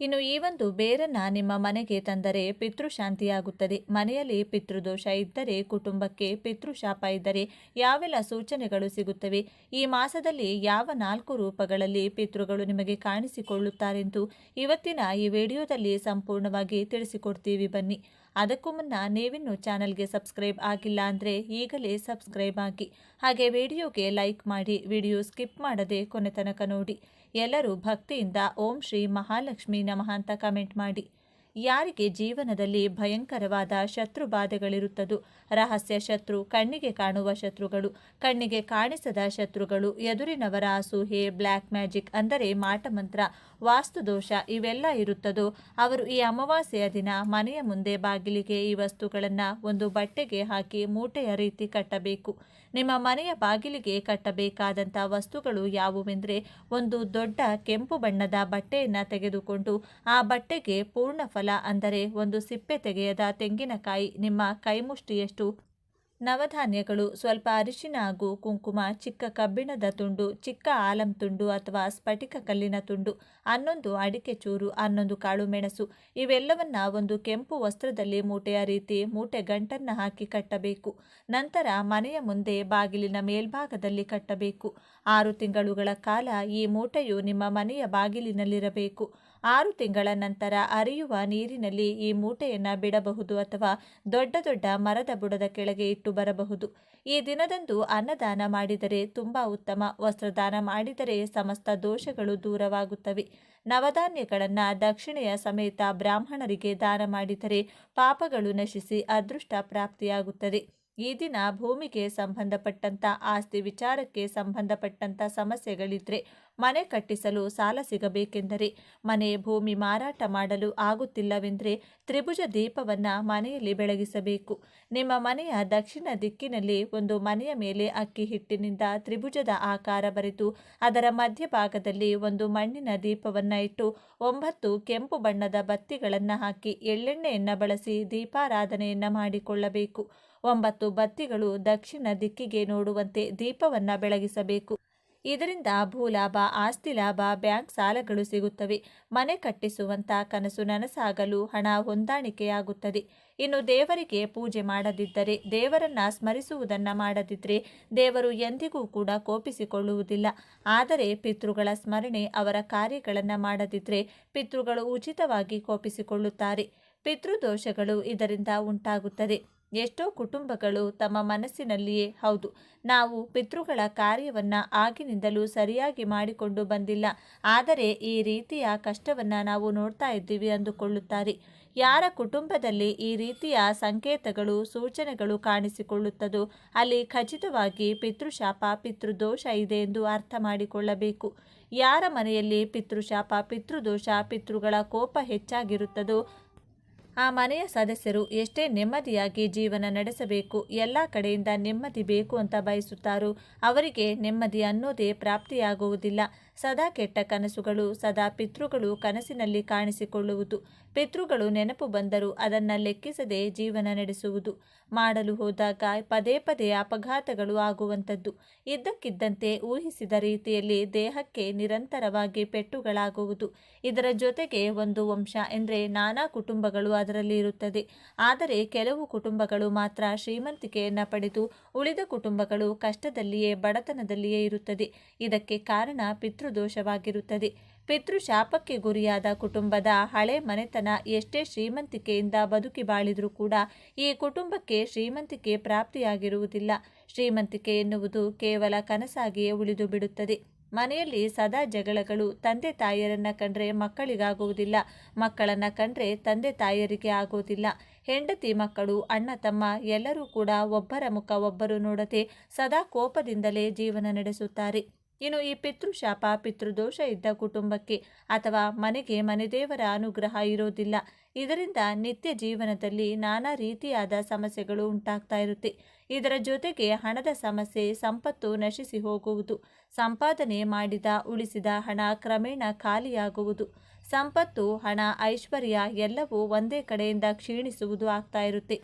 ಇನ್ನು ಈ ಒಂದು ಬೇರನ್ನ ನಿಮ್ಮ ಮನೆಗೆ ತಂದರೆ ಪಿತೃಶಾಂತಿಯಾಗುತ್ತದೆ. ಮನೆಯಲ್ಲಿ ಪಿತೃದೋಷ ಇದ್ದರೆ, ಕುಟುಂಬಕ್ಕೆ ಪಿತೃಶಾಪ ಇದ್ದರೆ ಯಾವೆಲ್ಲ ಸೂಚನೆಗಳು ಸಿಗುತ್ತವೆ? ಈ ಮಾಸದಲ್ಲಿ ಯಾವ ನಾಲ್ಕು ರೂಪಗಳಲ್ಲಿ ಪಿತೃಗಳು ನಿಮಗೆ ಕಾಣಿಸಿಕೊಳ್ಳುತ್ತಾರೆಂದು ಇವತ್ತಿನ ಈ ವಿಡಿಯೋದಲ್ಲಿ ಸಂಪೂರ್ಣವಾಗಿ ತಿಳಿಸಿಕೊಡ್ತೀವಿ ಬನ್ನಿ. ಅದಕ್ಕೂ ಮುನ್ನ ನೀವಿನ್ನೂ ಚಾನಲ್ಗೆ ಸಬ್ಸ್ಕ್ರೈಬ್ ಆಗಿಲ್ಲ ಅಂದರೆ ಈಗಲೇ ಸಬ್ಸ್ಕ್ರೈಬ್ ಆಗಿ. ಹಾಗೆ ವಿಡಿಯೋಗೆ ಲೈಕ್ ಮಾಡಿ, ವಿಡಿಯೋ ಸ್ಕಿಪ್ ಮಾಡದೆ ಕೊನೆ ತನಕ ನೋಡಿ. ಎಲ್ಲರೂ ಭಕ್ತಿಯಿಂದ ಓಂ ಶ್ರೀ ಮಹಾಲಕ್ಷ್ಮಿ ನಮಃ ಅಂತ ಕಮೆಂಟ್ ಮಾಡಿ. ಯಾರಿಗೆ ಜೀವನದಲ್ಲಿ ಭಯಂಕರವಾದ ಶತ್ರು ಬಾಧೆಗಳಿರುತ್ತದೋ ರಹಸ್ಯ ಶತ್ರು, ಕಣ್ಣಿಗೆ ಕಾಣುವ ಶತ್ರುಗಳು, ಕಣ್ಣಿಗೆ ಕಾಣಿಸದ ಶತ್ರುಗಳು, ಎದುರಿನವರ ಅಸೂಹೆ ಬ್ಲ್ಯಾಕ್ ಮ್ಯಾಜಿಕ್ ಅಂದರೆ ಮಾಟಮಂತ್ರ, ವಾಸ್ತುದೋಷ ಇವೆಲ್ಲ ಇರುತ್ತದೋ, ಅವರು ಈ ಅಮಾವಾಸ್ಯೆಯ ದಿನ ಮನೆಯ ಮುಂದೆ ಬಾಗಿಲಿಗೆ ಈ ವಸ್ತುಗಳನ್ನು ಒಂದು ಬಟ್ಟೆಗೆ ಹಾಕಿ ಮೂಟೆಯ ರೀತಿ ಕಟ್ಟಬೇಕು. ನಿಮ್ಮ ಮನೆಯ ಬಾಗಿಲಿಗೆ ಕಟ್ಟಬೇಕಾದಂಥ ವಸ್ತುಗಳು ಯಾವುವೆಂದರೆ ಒಂದು ದೊಡ್ಡ ಕೆಂಪು ಬಣ್ಣದ ಬಟ್ಟೆಯನ್ನು ತೆಗೆದುಕೊಂಡು ಆ ಬಟ್ಟೆಗೆ ಪೂರ್ಣ ಫಲ ಅಂದರೆ ಒಂದು ಸಿಪ್ಪೆ ತೆಗೆಯದ ತೆಂಗಿನಕಾಯಿ ನಿಮ್ಮ ಕೈಮುಷ್ಟಿಯಷ್ಟು ನವಧಾನ್ಯಗಳು ಸ್ವಲ್ಪ ಅರಿಶಿನ ಹಾಗೂ ಕುಂಕುಮ, ಚಿಕ್ಕ ಕಬ್ಬಿಣದ ತುಂಡು, ಚಿಕ್ಕ ಆಲಂ ತುಂಡು ಅಥವಾ ಸ್ಫಟಿಕ ಕಲ್ಲಿನ ತುಂಡು, ಹನ್ನೊಂದು ಅಡಿಕೆ ಚೂರು, ಹನ್ನೊಂದು ಕಾಳು ಮೆಣಸು, ಇವೆಲ್ಲವನ್ನ ಒಂದು ಕೆಂಪು ವಸ್ತ್ರದಲ್ಲಿ ಮೂಟೆಯ ರೀತಿ ಮೂಟೆ ಗಂಟನ್ನ ಹಾಕಿ ಕಟ್ಟಬೇಕು. ನಂತರ ಮನೆಯ ಮುಂದೆ ಬಾಗಿಲಿನ ಮೇಲ್ಭಾಗದಲ್ಲಿ ಕಟ್ಟಬೇಕು. ಆರು ತಿಂಗಳುಗಳ ಕಾಲ ಈ ಮೂಟೆಯು ನಿಮ್ಮ ಮನೆಯ ಬಾಗಿಲಿನಲ್ಲಿರಬೇಕು. ಆರು ತಿಂಗಳ ನಂತರ ಅರಿಯುವ ನೀರಿನಲ್ಲಿ ಈ ಮೂಟೆಯನ್ನು ಬಿಡಬಹುದು ಅಥವಾ ದೊಡ್ಡ ದೊಡ್ಡ ಮರದ ಬುಡದ ಕೆಳಗೆ ಇಟ್ಟು ಬರಬಹುದು. ಈ ದಿನದಂದು ಅನ್ನದಾನ ಮಾಡಿದರೆ ತುಂಬ ಉತ್ತಮ. ವಸ್ತ್ರದಾನ ಮಾಡಿದರೆ ಸಮಸ್ತ ದೋಷಗಳು ದೂರವಾಗುತ್ತವೆ. ನವಧಾನ್ಯಗಳನ್ನು ದಕ್ಷಿಣೆಯ ಸಮೇತ ಬ್ರಾಹ್ಮಣರಿಗೆ ದಾನ ಮಾಡಿದರೆ ಪಾಪಗಳು ನಶಿಸಿ ಅದೃಷ್ಟ ಪ್ರಾಪ್ತಿಯಾಗುತ್ತದೆ. ಈ ದಿನ ಭೂಮಿಗೆ ಸಂಬಂಧಪಟ್ಟಂಥ ಆಸ್ತಿ ವಿಚಾರಕ್ಕೆ ಸಂಬಂಧಪಟ್ಟಂಥ ಸಮಸ್ಯೆಗಳಿದ್ರೆ ಮನೆ ಕಟ್ಟಿಸಲು ಸಾಲ ಸಿಗಬೇಕೆಂದರೆ, ಮನೆ ಭೂಮಿ ಮಾರಾಟ ಮಾಡಲು ಆಗುತ್ತಿಲ್ಲವೆಂದರೆ ತ್ರಿಭುಜ ದೀಪವನ್ನು ಮನೆಯಲ್ಲಿ ಬೆಳಗಿಸಬೇಕು. ನಿಮ್ಮ ಮನೆಯ ದಕ್ಷಿಣ ದಿಕ್ಕಿನಲ್ಲಿ ಒಂದು ಮನೆಯ ಮೇಲೆ ಅಕ್ಕಿ ಹಿಟ್ಟಿನಿಂದ ತ್ರಿಭುಜದ ಆಕಾರ ಬರೆದು, ಅದರ ಮಧ್ಯಭಾಗದಲ್ಲಿ ಒಂದು ಮಣ್ಣಿನ ದೀಪವನ್ನು ಇಟ್ಟು, ಒಂಬತ್ತು ಕೆಂಪು ಬಣ್ಣದ ಬತ್ತಿಗಳನ್ನು ಹಾಕಿ ಎಳ್ಳೆಣ್ಣೆಯನ್ನು ಬಳಸಿ ದೀಪಾರಾಧನೆಯನ್ನು ಮಾಡಿಕೊಳ್ಳಬೇಕು. ಒಂಬತ್ತು ಬತ್ತಿಗಳು ದಕ್ಷಿಣ ದಿಕ್ಕಿಗೆ ನೋಡುವಂತೆ ದೀಪವನ್ನ ಬೆಳಗಿಸಬೇಕು. ಇದರಿಂದ ಭೂಲಾಭ ಆಸ್ತಿ ಲಾಭ, ಬ್ಯಾಂಕ್ ಸಾಲಗಳು ಸಿಗುತ್ತವೆ. ಮನೆ ಕಟ್ಟಿಸುವಂತ ಕನಸು ನನಸಾಗಲು ಹಣ ಹೊಂದಾಣಿಕೆಯಾಗುತ್ತದೆ. ಇನ್ನು ದೇವರಿಗೆ ಪೂಜೆ ಮಾಡದಿದ್ದರೆ, ದೇವರನ್ನ ಸ್ಮರಿಸುವುದನ್ನ ಮಾಡದಿದ್ದರೆ ದೇವರು ಎಂದಿಗೂ ಕೂಡ ಕೋಪಿಸಿಕೊಳ್ಳುವುದಿಲ್ಲ. ಆದರೆ ಪಿತೃಗಳ ಸ್ಮರಣೆ ಅವರ ಕಾರ್ಯಗಳನ್ನು ಮಾಡದಿದ್ದರೆ ಪಿತೃಗಳು ಉಚಿತವಾಗಿ ಕೋಪಿಸಿಕೊಳ್ಳುತ್ತಾರೆ. ಪಿತೃದೋಷಗಳು ಇದರಿಂದ ಉಂಟಾಗುತ್ತದೆ. ಎಷ್ಟೋ ಕುಟುಂಬಗಳು ತಮ್ಮ ಮನಸ್ಸಿನಲ್ಲಿಯೇ, ಹೌದು, ನಾವು ಪಿತೃಗಳ ಕಾರ್ಯವನ್ನು ಆಗಿನಿಂದಲೂ ಸರಿಯಾಗಿ ಮಾಡಿಕೊಂಡು ಬಂದಿಲ್ಲ. ಆದರೆ ಈ ರೀತಿಯ ಕಷ್ಟವನ್ನು ನಾವು ನೋಡ್ತಾ ಇದ್ದೀವಿ ಅಂದುಕೊಳ್ಳುತ್ತಾರೆ. ಯಾರ ಕುಟುಂಬದಲ್ಲಿ ಈ ರೀತಿಯ ಸಂಕೇತಗಳು, ಸೂಚನೆಗಳು ಕಾಣಿಸಿಕೊಳ್ಳುತ್ತದೋ, ಅಲ್ಲಿ ಖಚಿತವಾಗಿ ಪಿತೃಶಾಪ, ಪಿತೃದೋಷ ಇದೆ ಎಂದು ಅರ್ಥ ಮಾಡಿಕೊಳ್ಳಬೇಕು. ಯಾರ ಮನೆಯಲ್ಲಿ ಪಿತೃಶಾಪ, ಪಿತೃದೋಷ, ಪಿತೃಗಳ ಕೋಪ ಹೆಚ್ಚಾಗಿರುತ್ತದೋ ಆ ಮನೆಯ ಸದಸ್ಯರು ಎಷ್ಟೇ ನೆಮ್ಮದಿಯಾಗಿ ಜೀವನ ನಡೆಸಬೇಕು, ಎಲ್ಲ ಕಡೆಯಿಂದ ನೆಮ್ಮದಿ ಬೇಕು ಅಂತ ಬಯಸುತ್ತಾರೋ, ಅವರಿಗೆ ನೆಮ್ಮದಿ ಅನ್ನೋದೇ ಪ್ರಾಪ್ತಿಯಾಗುವುದಿಲ್ಲ. ಸದಾ ಕೆಟ್ಟ ಕನಸುಗಳು, ಸದಾ ಪಿತೃಗಳು ಕನಸಿನಲ್ಲಿ ಕಾಣಿಸಿಕೊಳ್ಳುವುದು. ಪಿತೃಗಳು ನೆನಪು ಬಂದರೂ ಅದನ್ನು ಲೆಕ್ಕಿಸದೆ ಜೀವನ ನಡೆಸುವುದು. ಮಾಡಲು ಹೋದಾಗ ಪದೇ ಪದೇ ಅಪಘಾತಗಳು ಆಗುವಂಥದ್ದು. ಇದ್ದಕ್ಕಿದ್ದಂತೆ ಊಹಿಸಿದ ರೀತಿಯಲ್ಲಿ ದೇಹಕ್ಕೆ ನಿರಂತರವಾಗಿ ಪೆಟ್ಟುಗಳಾಗುವುದು. ಇದರ ಜೊತೆಗೆ ಒಂದು ವಂಶ ಎಂದರೆ ನಾನಾ ಕುಟುಂಬಗಳು ಅದರಲ್ಲಿ ಇರುತ್ತದೆ. ಆದರೆ ಕೆಲವು ಕುಟುಂಬಗಳು ಮಾತ್ರ ಶ್ರೀಮಂತಿಕೆಯನ್ನು ಪಡೆದು ಉಳಿದ ಕುಟುಂಬಗಳು ಕಷ್ಟದಲ್ಲಿಯೇ ಬಡತನದಲ್ಲಿಯೇ ಇರುತ್ತದೆ. ಇದಕ್ಕೆ ಕಾರಣ ಪಿತೃದೋಷವಾಗಿರುತ್ತದೆ. ಪಿತೃಶಾಪಕ್ಕೆ ಗುರಿಯಾದ ಕುಟುಂಬದ ಹಳೆ ಮನೆತನ ಎಷ್ಟೇ ಶ್ರೀಮಂತಿಕೆಯಿಂದ ಬದುಕಿ ಬಾಳಿದರೂ ಕೂಡ ಈ ಕುಟುಂಬಕ್ಕೆ ಶ್ರೀಮಂತಿಕೆ ಪ್ರಾಪ್ತಿಯಾಗಿರುವುದಿಲ್ಲ. ಶ್ರೀಮಂತಿಕೆ ಎನ್ನುವುದು ಕೇವಲ ಕನಸಾಗಿಯೇ ಉಳಿದು ಬಿಡುತ್ತದೆ. ಮನೆಯಲ್ಲಿ ಸದಾ ಜಗಳಗಳು, ತಂದೆ ತಾಯಿಯರನ್ನ ಕಂಡ್ರೆ ಮಕ್ಕಳಿಗಾಗುವುದಿಲ್ಲ, ಮಕ್ಕಳನ್ನ ಕಂಡ್ರೆ ತಂದೆ ತಾಯಿಯರಿಗೆ ಆಗುವುದಿಲ್ಲ. ಹೆಂಡತಿ ಮಕ್ಕಳು, ಅಣ್ಣ ತಮ್ಮ ಎಲ್ಲರೂ ಕೂಡ ಒಬ್ಬರ ಮುಖ ಒಬ್ಬರು ನೋಡದೆ ಸದಾ ಕೋಪದಿಂದಲೇ ಜೀವನ ನಡೆಸುತ್ತಾರೆ. ಇನ್ನು ಈ ಪಿತೃಶಾಪ, ಪಿತೃದೋಷ ಇದ್ದ ಕುಟುಂಬಕ್ಕೆ ಅಥವಾ ಮನೆಗೆ ಮನೆದೇವರ ಅನುಗ್ರಹ ಇರೋದಿಲ್ಲ. ಇದರಿಂದ ನಿತ್ಯ ಜೀವನದಲ್ಲಿ ನಾನಾ ರೀತಿಯಾದ ಸಮಸ್ಯೆಗಳು ಉಂಟಾಗ್ತಾ ಇರುತ್ತೆ. ಇದರ ಜೊತೆಗೆ ಹಣದ ಸಮಸ್ಯೆ, ಸಂಪತ್ತು ನಶಿಸಿ ಹೋಗುವುದು, ಸಂಪಾದನೆ ಮಾಡಿದ, ಉಳಿಸಿದ ಹಣ ಕ್ರಮೇಣ ಖಾಲಿಯಾಗುವುದು. ಸಂಪತ್ತು, ಹಣ, ಐಶ್ವರ್ಯ ಎಲ್ಲವೂ ಒಂದೇ ಕಡೆಯಿಂದ ಕ್ಷೀಣಿಸುವುದು ಆಗ್ತಾ ಇರುತ್ತೆ.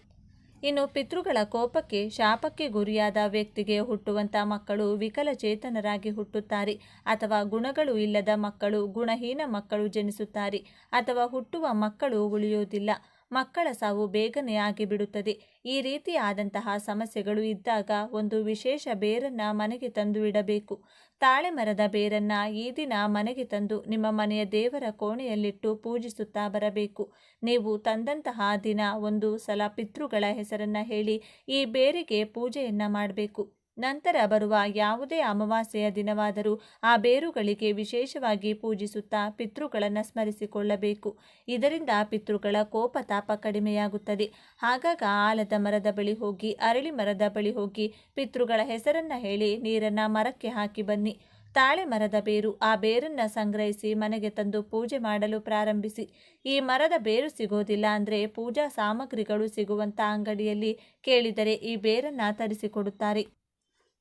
ಇನ್ನು ಪಿತೃಗಳ ಕೋಪಕ್ಕೆ ಶಾಪಕ್ಕೆ ಗುರಿಯಾದ ವ್ಯಕ್ತಿಗೆ ಹುಟ್ಟುವಂಥ ಮಕ್ಕಳು ವಿಕಲಚೇತನರಾಗಿ ಹುಟ್ಟುತ್ತಾರೆ. ಅಥವಾ ಗುಣಗಳು ಇಲ್ಲದ ಮಕ್ಕಳು ಗುಣಹೀನ ಮಕ್ಕಳು ಜನಿಸುತ್ತಾರೆ. ಅಥವಾ ಹುಟ್ಟುವ ಮಕ್ಕಳು ಉಳಿಯುವುದಿಲ್ಲ. ಮಕ್ಕಳ ಸಾವು ಬೇಗನೆ ಆಗಿಬಿಡುತ್ತದೆ. ಈ ರೀತಿಯಾದಂತಹ ಸಮಸ್ಯೆಗಳು ಇದ್ದಾಗ ಒಂದು ವಿಶೇಷ ಬೇರನ್ನ ಮನೆಗೆ ತಂದು ಇಡಬೇಕು ತಾಳೆ ಮರದ ಬೇರನ್ನ ಈ ದಿನ ಮನೆಗೆ ತಂದು ನಿಮ್ಮ ಮನೆಯ ದೇವರ ಕೋಣೆಯಲ್ಲಿಟ್ಟು ಪೂಜಿಸುತ್ತಾ ಬರಬೇಕು. ನೀವು ತಂದಂತಹ ದಿನ ಒಂದು ಸಲ ಪಿತೃಗಳ ಹೆಸರನ್ನ ಹೇಳಿ ಈ ಬೇರಿಗೆ ಪೂಜೆಯನ್ನು ಮಾಡಬೇಕು. ನಂತರ ಬರುವ ಯಾವುದೇ ಅಮಾವಾಸ್ಯೆಯ ದಿನವಾದರೂ ಆ ಬೇರುಗಳಿಗೆ ವಿಶೇಷವಾಗಿ ಪೂಜಿಸುತ್ತಾ ಪಿತೃಗಳನ್ನು ಸ್ಮರಿಸಿಕೊಳ್ಳಬೇಕು. ಇದರಿಂದ ಪಿತೃಗಳ ಕೋಪ ತಾಪ ಕಡಿಮೆಯಾಗುತ್ತದೆ. ಹಾಗಾಗ ಆಲದ ಮರದ ಬಳಿ ಹೋಗಿ, ಅರಳಿ ಮರದ ಬಳಿ ಹೋಗಿ ಪಿತೃಗಳ ಹೆಸರನ್ನ ಹೇಳಿ ನೀರನ್ನ ಮರಕ್ಕೆ ಹಾಕಿ ಬನ್ನಿ. ತಾಳೆ ಮರದ ಬೇರು ಆ ಬೇರನ್ನ ಸಂಗ್ರಹಿಸಿ ಮನೆಗೆ ತಂದು ಪೂಜೆ ಮಾಡಲು ಪ್ರಾರಂಭಿಸಿ. ಈ ಮರದ ಬೇರು ಸಿಗೋದಿಲ್ಲ ಅಂದರೆ ಪೂಜಾ ಸಾಮಗ್ರಿಗಳು ಸಿಗುವಂಥ ಅಂಗಡಿಯಲ್ಲಿ ಕೇಳಿದರೆ ಈ ಬೇರನ್ನು ತರಿಸಿಕೊಡುತ್ತಾರೆ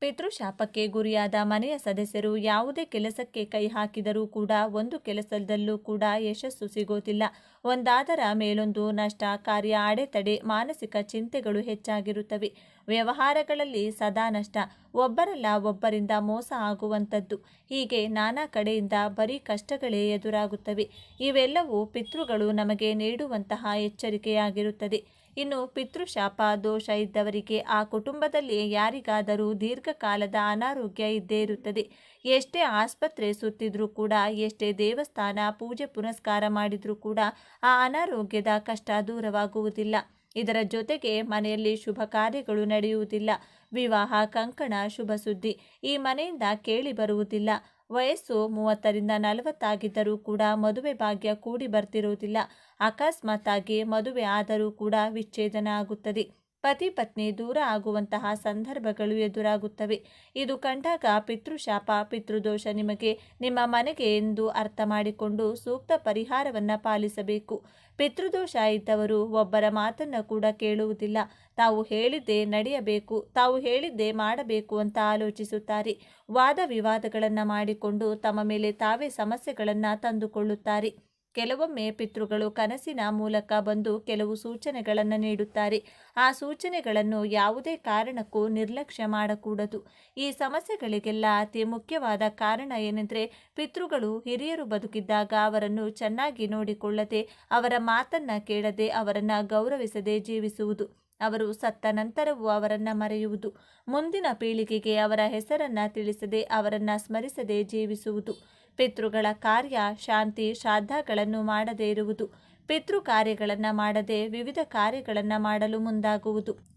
ಪಿತೃಶಾಪಕ್ಕೆ ಗುರಿಯಾದ ಮನೆಯ ಸದಸ್ಯರು ಯಾವುದೇ ಕೆಲಸಕ್ಕೆ ಕೈ ಹಾಕಿದರೂ ಕೂಡ ಒಂದು ಕೆಲಸದಲ್ಲೂ ಕೂಡ ಯಶಸ್ಸು ಸಿಗೋದಿಲ್ಲ. ಒಂದಾದರ ಮೇಲೊಂದು ನಷ್ಟ, ಕಾರ್ಯ ಅಡೆತಡೆ, ಮಾನಸಿಕ ಚಿಂತೆಗಳು ಹೆಚ್ಚಾಗಿರುತ್ತವೆ. ವ್ಯವಹಾರಗಳಲ್ಲಿ ಸದಾ ನಷ್ಟ. ಒಬ್ಬರಲ್ಲ ಒಬ್ಬರಿಂದ ಮೋಸ ಆಗುವಂಥದ್ದು. ಹೀಗೆ ನಾನಾ ಕಡೆಯಿಂದ ಬರೀ ಕಷ್ಟಗಳೇ ಎದುರಾಗುತ್ತವೆ. ಇವೆಲ್ಲವೂ ಪಿತೃಗಳು ನಮಗೆ ನೀಡುವಂತಹ ಎಚ್ಚರಿಕೆಯಾಗಿರುತ್ತದೆ. ಇನ್ನು ಪಿತೃಶಾಪ, ದೋಷ ಇದ್ದವರಿಗೆ ಆ ಕುಟುಂಬದಲ್ಲಿ ಯಾರಿಗಾದರೂ ದೀರ್ಘಕಾಲದ ಅನಾರೋಗ್ಯ ಇದ್ದೇ ಇರುತ್ತದೆ. ಎಷ್ಟೇ ಆಸ್ಪತ್ರೆ ಸುತ್ತಿದ್ರೂ ಕೂಡ, ಎಷ್ಟೇ ದೇವಸ್ಥಾನ ಪೂಜೆ ಪುನಸ್ಕಾರ ಮಾಡಿದರೂ ಕೂಡ ಆ ಅನಾರೋಗ್ಯದ ಕಷ್ಟ ದೂರವಾಗುವುದಿಲ್ಲ. ಇದರ ಜೊತೆಗೆ ಮನೆಯಲ್ಲಿ ಶುಭ ಕಾರ್ಯಗಳು ನಡೆಯುವುದಿಲ್ಲ. ವಿವಾಹ, ಕಂಕಣ, ಶುಭ ಸುದ್ದಿ ಈ ಮನೆಯಿಂದ ಕೇಳಿ ಬರುವುದಿಲ್ಲ. ವಯಸ್ಸು ಮೂವತ್ತರಿಂದ ನಲವತ್ತಾಗಿದ್ದರೂ ಕೂಡ ಮದುವೆ ಭಾಗ್ಯ ಕೂಡಿ ಬರ್ತಿರುವುದಿಲ್ಲ. ಅಕಸ್ಮಾತ್ತಾಗಿ ಮದುವೆ ಆದರೂ ಕೂಡ ವಿಚ್ಛೇದನ ಆಗುತ್ತದೆ. ಪತಿ ಪತ್ನಿ ದೂರ ಆಗುವಂತಹ ಸಂದರ್ಭಗಳು ಎದುರಾಗುತ್ತವೆ. ಇದು ಕಂಡಾಗ ಪಿತೃಶಾಪ, ಪಿತೃದೋಷ ನಿಮಗೆ ನಿಮ್ಮ ಮನೆಗೆ ಎಂದು ಅರ್ಥ ಮಾಡಿಕೊಂಡು ಸೂಕ್ತ ಪರಿಹಾರವನ್ನು ಪಾಲಿಸಬೇಕು. ಪಿತೃದೋಷ ಇದ್ದವರು ಒಬ್ಬರ ಮಾತನ್ನು ಕೂಡ ಕೇಳುವುದಿಲ್ಲ. ತಾವು ಹೇಳಿದ್ದೇ ನಡೆಯಬೇಕು, ತಾವು ಹೇಳಿದ್ದೇ ಮಾಡಬೇಕು ಅಂತ ಆಲೋಚಿಸುತ್ತಾರೆ. ವಾದ ವಿವಾದಗಳನ್ನು ಮಾಡಿಕೊಂಡು ತಮ್ಮ ಮೇಲೆ ತಾವೇ ಸಮಸ್ಯೆಗಳನ್ನು ತಂದುಕೊಳ್ಳುತ್ತಾರೆ. ಕೆಲವೊಮ್ಮೆ ಪಿತೃಗಳು ಕನಸಿನ ಮೂಲಕ ಬಂದು ಕೆಲವು ಸೂಚನೆಗಳನ್ನು ನೀಡುತ್ತಾರೆ. ಆ ಸೂಚನೆಗಳನ್ನು ಯಾವುದೇ ಕಾರಣಕ್ಕೂ ನಿರ್ಲಕ್ಷ್ಯ ಮಾಡಕೂಡದು. ಈ ಸಮಸ್ಯೆಗಳಿಗೆಲ್ಲ ಅತಿ ಮುಖ್ಯವಾದ ಕಾರಣ ಏನೆಂದರೆ, ಪಿತೃಗಳು ಹಿರಿಯರು ಬದುಕಿದ್ದಾಗ ಅವರನ್ನು ಚೆನ್ನಾಗಿ ನೋಡಿಕೊಳ್ಳದೆ, ಅವರ ಮಾತನ್ನ ಕೇಳದೆ, ಅವರನ್ನು ಗೌರವಿಸದೆ ಜೀವಿಸುವುದು. ಅವರು ಸತ್ತ ನಂತರವೂ ಅವರನ್ನು ಮರೆಯುವುದು. ಮುಂದಿನ ಪೀಳಿಗೆಗೆ ಅವರ ಹೆಸರನ್ನ ತಿಳಿಸದೆ, ಅವರನ್ನು ಸ್ಮರಿಸದೆ ಜೀವಿಸುವುದು. ಪಿತೃಗಳ ಕಾರ್ಯ ಶಾಂತಿ ಶ್ರಾದ್ದಗಳನ್ನು ಮಾಡದೇ ಇರುವುದು. ಪಿತೃ ಕಾರ್ಯಗಳನ್ನು ಮಾಡದೆ ವಿವಿಧ ಕಾರ್ಯಗಳನ್ನು ಮಾಡಲು ಮುಂದಾಗುವುದು.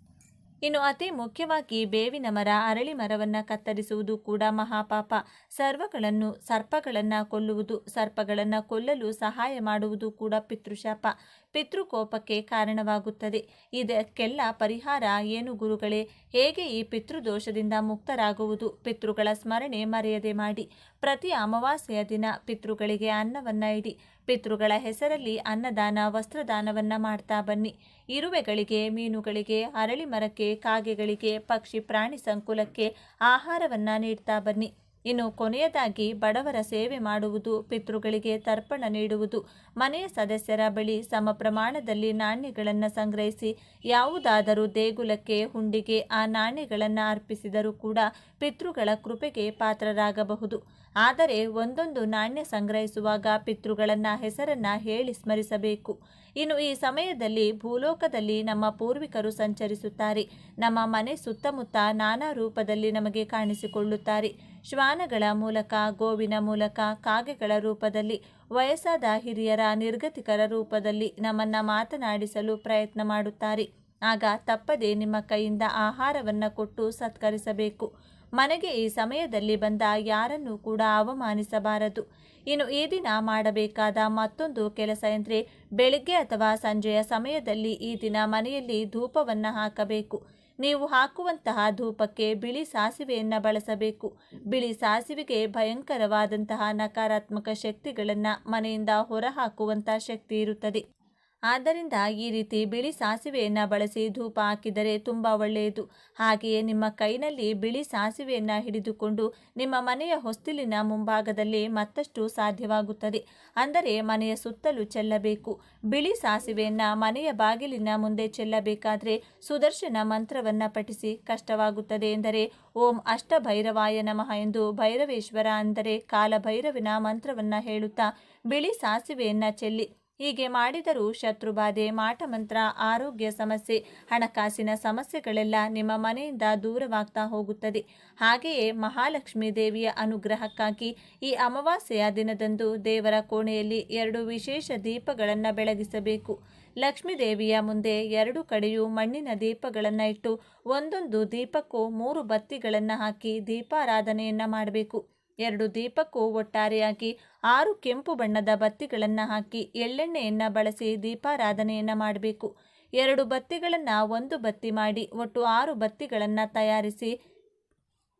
ಇನ್ನು ಅತಿ ಮುಖ್ಯವಾಗಿ ಬೇವಿನ ಮರ, ಅರಳಿ ಮರವನ್ನು ಕತ್ತರಿಸುವುದು ಕೂಡ ಮಹಾಪಾಪ. ಸರ್ವಗಳನ್ನು, ಸರ್ಪಗಳನ್ನು ಕೊಲ್ಲುವುದು, ಸರ್ಪಗಳನ್ನು ಕೊಲ್ಲಲು ಸಹಾಯ ಮಾಡುವುದು ಕೂಡ ಪಿತೃಶಾಪ. ಪಿತೃಕೋಪಕ್ಕೆ ಕಾರಣವಾಗುತ್ತದೆ. ಇದಕ್ಕೆಲ್ಲ ಪರಿಹಾರ ಏನು ಗುರುಗಳೇ? ಹೇಗೆ ಈ ಪಿತೃದೋಷದಿಂದ ಮುಕ್ತರಾಗುವುದು? ಪಿತೃಗಳ ಸ್ಮರಣೆ ಮರೆಯದೆ ಮಾಡಿ. ಪ್ರತಿ ಅಮಾವಾಸ್ಯೆಯ ದಿನ ಪಿತೃಗಳಿಗೆ ಅನ್ನವನ್ನ ಇಡಿ. ಪಿತೃಗಳ ಹೆಸರಲ್ಲಿ ಅನ್ನದಾನ, ವಸ್ತ್ರದಾನವನ್ನ ಮಾಡ್ತಾ ಬನ್ನಿ. ಇರುವೆಗಳಿಗೆ, ಮೀನುಗಳಿಗೆ, ಅರಳಿ ಮರಕ್ಕೆ, ಕಾಗೆಗಳಿಗೆ, ಪಕ್ಷಿ ಪ್ರಾಣಿ ಸಂಕುಲಕ್ಕೆ ಆಹಾರವನ್ನ ನೀಡ್ತಾ ಬನ್ನಿ. ಇನ್ನು ಕೊನೆಯದಾಗಿ ಬಡವರ ಸೇವೆ ಮಾಡುವುದು, ಪಿತೃಗಳಿಗೆ ತರ್ಪಣ ನೀಡುವುದು. ಮನೆಯ ಸದಸ್ಯರ ಬಳಿ ಸಮ ಪ್ರಮಾಣದಲ್ಲಿ ನಾಣ್ಯಗಳನ್ನು ಸಂಗ್ರಹಿಸಿ, ಯಾವುದಾದರೂ ದೇಗುಲಕ್ಕೆ, ಹುಂಡಿಗೆ ಆ ನಾಣ್ಯಗಳನ್ನು ಅರ್ಪಿಸಿದರೂ ಕೂಡ ಪಿತೃಗಳ ಕೃಪೆಗೆ ಪಾತ್ರರಾಗಬಹುದು. ಆದರೆ ಒಂದೊಂದು ನಾಣ್ಯ ಸಂಗ್ರಹಿಸುವಾಗ ಪಿತೃಗಳನ್ನ ಹೆಸರನ್ನ ಹೇಳಿ ಸ್ಮರಿಸಬೇಕು. ಇನ್ನು ಈ ಸಮಯದಲ್ಲಿ ಭೂಲೋಕದಲ್ಲಿ ನಮ್ಮ ಪೂರ್ವಿಕರು ಸಂಚರಿಸುತ್ತಾರೆ. ನಮ್ಮ ಮನೆ ಸುತ್ತಮುತ್ತ ನಾನಾ ರೂಪದಲ್ಲಿ ನಮಗೆ ಕಾಣಿಸಿಕೊಳ್ಳುತ್ತಾರೆ. ಶ್ವಾನಗಳ ಮೂಲಕ, ಗೋವಿನ ಮೂಲಕ, ಕಾಗೆಗಳ ರೂಪದಲ್ಲಿ, ವಯಸ್ಸಾದ ಹಿರಿಯರ ನಿರ್ಗತಿಕರ ರೂಪದಲ್ಲಿ ನಮ್ಮನ್ನ ಮಾತನಾಡಿಸಲು ಪ್ರಯತ್ನ ಮಾಡುತ್ತಾರೆ. ಆಗ ತಪ್ಪದೆ ನಿಮ್ಮ ಕೈಯಿಂದ ಆಹಾರವನ್ನು ಕೊಟ್ಟು ಸತ್ಕರಿಸಬೇಕು. ಮನೆಗೆ ಈ ಸಮಯದಲ್ಲಿ ಬಂದ ಯಾರನ್ನೂ ಕೂಡ ಅವಮಾನಿಸಬಾರದು. ಇನ್ನು ಈ ದಿನ ಮಾಡಬೇಕಾದ ಮತ್ತೊಂದು ಕೆಲಸ ಎಂದರೆ ಬೆಳಿಗ್ಗೆ ಅಥವಾ ಸಂಜೆಯ ಸಮಯದಲ್ಲಿ ಈ ದಿನ ಮನೆಯಲ್ಲಿ ಧೂಪವನ್ನು ಹಾಕಬೇಕು. ನೀವು ಹಾಕುವಂತಹ ಧೂಪಕ್ಕೆ ಬಿಳಿ ಸಾಸಿವೆಯನ್ನು ಬಳಸಬೇಕು. ಬಿಳಿ ಸಾಸಿವೆಗೆ ಭಯಂಕರವಾದಂತಹ ನಕಾರಾತ್ಮಕ ಶಕ್ತಿಗಳನ್ನು ಮನೆಯಿಂದ ಹೊರಹಾಕುವಂಥ ಶಕ್ತಿ ಇರುತ್ತದೆ. ಆದ್ದರಿಂದ ಈ ರೀತಿ ಬಿಳಿ ಸಾಸಿವೆಯನ್ನು ಬಳಸಿ ಧೂಪ ಹಾಕಿದರೆ ತುಂಬ ಒಳ್ಳೆಯದು. ಹಾಗೆಯೇ ನಿಮ್ಮ ಕೈನಲ್ಲಿ ಬಿಳಿ ಸಾಸಿವೆಯನ್ನು ಹಿಡಿದುಕೊಂಡು ನಿಮ್ಮ ಮನೆಯ ಹೊಸ್ತಿಲಿನ ಮುಂಭಾಗದಲ್ಲಿ ಮತ್ತಷ್ಟು ಸಾಧ್ಯವಾಗುತ್ತದೆ. ಅಂದರೆ ಮನೆಯ ಸುತ್ತಲೂ ಚೆಲ್ಲಬೇಕು. ಬಿಳಿ ಸಾಸಿವೆಯನ್ನು ಮನೆಯ ಬಾಗಿಲಿನ ಮುಂದೆ ಚೆಲ್ಲಬೇಕಾದರೆ ಸುದರ್ಶನ ಮಂತ್ರವನ್ನು ಪಠಿಸಿ ಕಷ್ಟವಾಗುತ್ತದೆ ಎಂದರೆ ಓಂ ಅಷ್ಟಭೈರವಾಯ ನಮಃ ಎಂದು ಭೈರವೇಶ್ವರ ಅಂದರೆ ಕಾಲಭೈರವಿನ ಮಂತ್ರವನ್ನು ಹೇಳುತ್ತಾ ಬಿಳಿ ಸಾಸಿವೆಯನ್ನು ಚೆಲ್ಲಿ ಹೀಗೆ ಮಾಡಿದರೂ ಶತ್ರುಬಾಧೆ, ಮಾಟಮಂತ್ರ, ಆರೋಗ್ಯ ಸಮಸ್ಯೆ, ಹಣಕಾಸಿನ ಸಮಸ್ಯೆಗಳೆಲ್ಲ ನಿಮ್ಮ ಮನೆಯಿಂದ ದೂರವಾಗ್ತಾ ಹೋಗುತ್ತದೆ. ಹಾಗೆಯೇ ಮಹಾಲಕ್ಷ್ಮೀ ದೇವಿಯ ಅನುಗ್ರಹಕ್ಕಾಗಿ ಈ ಅಮಾವಾಸ್ಯೆಯ ದಿನದಂದು ದೇವರ ಕೋಣೆಯಲ್ಲಿ ಎರಡು ವಿಶೇಷ ದೀಪಗಳನ್ನು ಬೆಳಗಿಸಬೇಕು. ಲಕ್ಷ್ಮೀ ದೇವಿಯ ಮುಂದೆ ಎರಡು ಕಡೆಯೂ ಮಣ್ಣಿನ ದೀಪಗಳನ್ನು ಇಟ್ಟು ಒಂದೊಂದು ದೀಪಕ್ಕೂ ಮೂರು ಬತ್ತಿಗಳನ್ನು ಹಾಕಿ ದೀಪಾರಾಧನೆಯನ್ನು ಮಾಡಬೇಕು. ಎರಡು ದೀಪಕ್ಕೂ ಒಟ್ಟಾರೆಯಾಗಿ ಆರು ಕೆಂಪು ಬಣ್ಣದ ಬತ್ತಿಗಳನ್ನು ಹಾಕಿ ಎಳ್ಳೆಣ್ಣೆಯನ್ನು ಬಳಸಿ ದೀಪಾರಾಧನೆಯನ್ನು ಮಾಡಬೇಕು. ಎರಡು ಬತ್ತಿಗಳನ್ನು ಒಂದು ಬತ್ತಿ ಮಾಡಿ ಒಟ್ಟು ಆರು ಬತ್ತಿಗಳನ್ನು ತಯಾರಿಸಿ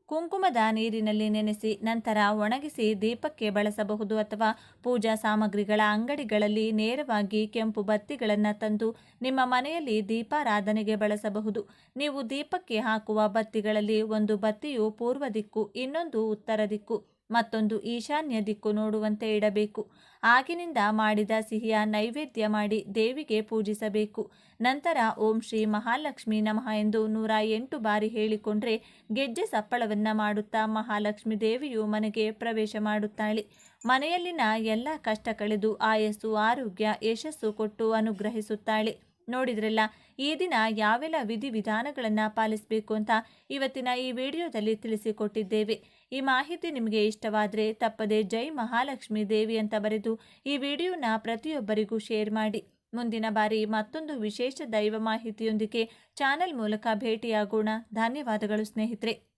ಕುಂಕುಮದ ನೀರಿನಲ್ಲಿ ನೆನೆಸಿ ನಂತರ ಒಣಗಿಸಿ ದೀಪಕ್ಕೆ ಬಳಸಬಹುದು ಅಥವಾ ಪೂಜಾ ಸಾಮಗ್ರಿಗಳ ಅಂಗಡಿಗಳಲ್ಲಿ ನೇರವಾಗಿ ಕೆಂಪು ಬತ್ತಿಗಳನ್ನು ತಂದು ನಿಮ್ಮ ಮನೆಯಲ್ಲಿ ದೀಪಾರಾಧನೆಗೆ ಬಳಸಬಹುದು. ನೀವು ದೀಪಕ್ಕೆ ಹಾಕುವ ಬತ್ತಿಗಳಲ್ಲಿ ಒಂದು ಬತ್ತಿಯು ಪೂರ್ವ ದಿಕ್ಕು, ಇನ್ನೊಂದು ಉತ್ತರ ದಿಕ್ಕು. ಮತ್ತೊಂದು ಈಶಾನ್ಯ ದಿಕ್ಕು ನೋಡುವಂತೆ ಇಡಬೇಕು. ಆಗಿನಿಂದ ಮಾಡಿದ ಸಿಹಿಯ ನೈವೇದ್ಯ ಮಾಡಿ ದೇವಿಗೆ ಪೂಜಿಸಬೇಕು. ನಂತರ ಓಂ ಶ್ರೀ ಮಹಾಲಕ್ಷ್ಮಿ ನಮಃ ಎಂದು ನೂರ ಎಂಟು ಬಾರಿ ಹೇಳಿಕೊಂಡ್ರೆ ಗೆಜ್ಜೆ ಸಪ್ಪಳವನ್ನು ಮಾಡುತ್ತಾ ಮಹಾಲಕ್ಷ್ಮಿ ದೇವಿಯು ಮನೆಗೆ ಪ್ರವೇಶ ಮಾಡುತ್ತಾಳೆ. ಮನೆಯಲ್ಲಿನ ಎಲ್ಲ ಕಷ್ಟ ಕಳೆದು ಆಯಸ್ಸು, ಆರೋಗ್ಯ, ಯಶಸ್ಸು ಕೊಟ್ಟು ಅನುಗ್ರಹಿಸುತ್ತಾಳೆ. ನೋಡಿದ್ರಲ್ಲ, ಈ ದಿನ ಯಾವೆಲ್ಲ ವಿಧಿವಿಧಾನಗಳನ್ನು ಪಾಲಿಸಬೇಕು ಅಂತ ಇವತ್ತಿನ ಈ ವಿಡಿಯೋದಲ್ಲಿ ತಿಳಿಸಿಕೊಟ್ಟಿದ್ದೇವೆ. ಈ ಮಾಹಿತಿ ನಿಮಗೆ ಇಷ್ಟವಾದರೆ ತಪ್ಪದೆ ಜೈ ಮಹಾಲಕ್ಷ್ಮಿ ದೇವಿ ಅಂತ ಬರೆದು ಈ ವಿಡಿಯೋನ ಪ್ರತಿಯೊಬ್ಬರಿಗೂ ಶೇರ್ ಮಾಡಿ. ಮುಂದಿನ ಬಾರಿ ಮತ್ತೊಂದು ವಿಶೇಷ ದೈವ ಮಾಹಿತಿಯೊಂದಿಗೆ ಚಾನೆಲ್ ಮೂಲಕ ಭೇಟಿಯಾಗೋಣ. ಧನ್ಯವಾದಗಳು ಸ್ನೇಹಿತರೆ.